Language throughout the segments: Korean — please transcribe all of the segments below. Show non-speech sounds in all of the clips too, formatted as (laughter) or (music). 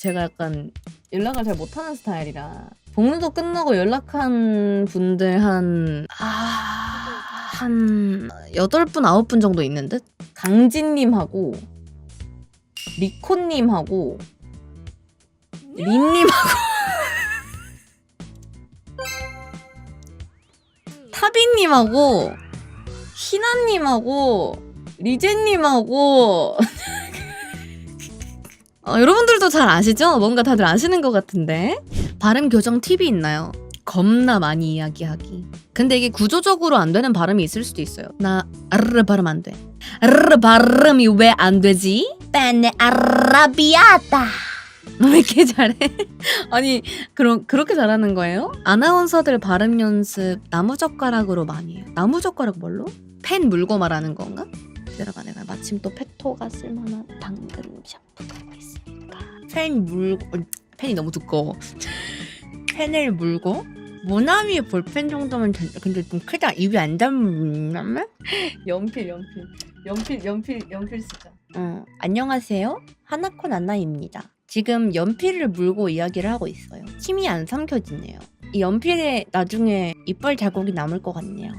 제가 약간 연락을 잘 못하는 스타일이라. 복무도 끝나고 연락한 분들 한... 아... 한... 8분, 9분 정도 있는 듯? 강진님하고 리코님하고 린님하고. (laughs) 타비님하고 희나님하고 리제님하고 어, 여러분들도 잘 아시죠? 뭔가 다들 아시는 것 같은데 발음 교정 팁이 있나요? 겁나 많이 이야기하기. 근데 이게 구조적으로 안 되는 발음이 있을 수도 있어요. 나 아르르 발음 안 돼. 아르르 발음이 왜 안 되지? 뺀네 아라비아다. (laughs) 왜 이렇게 잘해? (laughs) 아니 그럼 그렇게 잘하는 거예요? 아나운서들 발음 연습 나무젓가락으로 많이 해요. 나무젓가락 뭘로? 펜 물고 말하는 건가? 기다려봐 내가 마침 또 페토가 쓸만한 당근 샤프가 있으니까 펜 물고 어, 펜이 너무 두꺼워. 펜을 물고 모나미 볼펜 정도면 된 근데 좀 크다. 입이 안 닿는 연필 연필. 연필 연필 연필 쓰자. 어 안녕하세요. 하나콘 안나입니다. 지금 연필을 물고 이야기를 하고 있어요. 침이 안 삼켜지네요. 이 연필에 나중에 이빨 자국이 남을 것 같네요.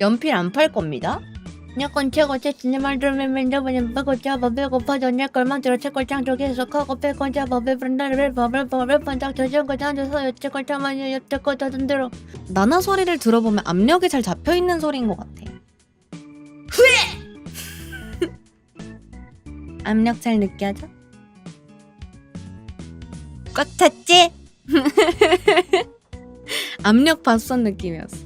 연필 안 팔 겁니다. 약간 최고 제 진짜 들으면 맨저번에 빼고 잡아 배고파져 내걸 만들어 채걸 장족해서 커고 빼고 잡아 배분다를 배법을 법을 번쩍 저저거 앉아서 여태껏 참아요 여태껏 하던 대로 나나 소리를 들어보면 압력이 잘 잡혀 있는 소리인 것 같아. 후회! (laughs) 압력 잘 느껴져? 꽉 찼지? 압력 받선 느낌이었어.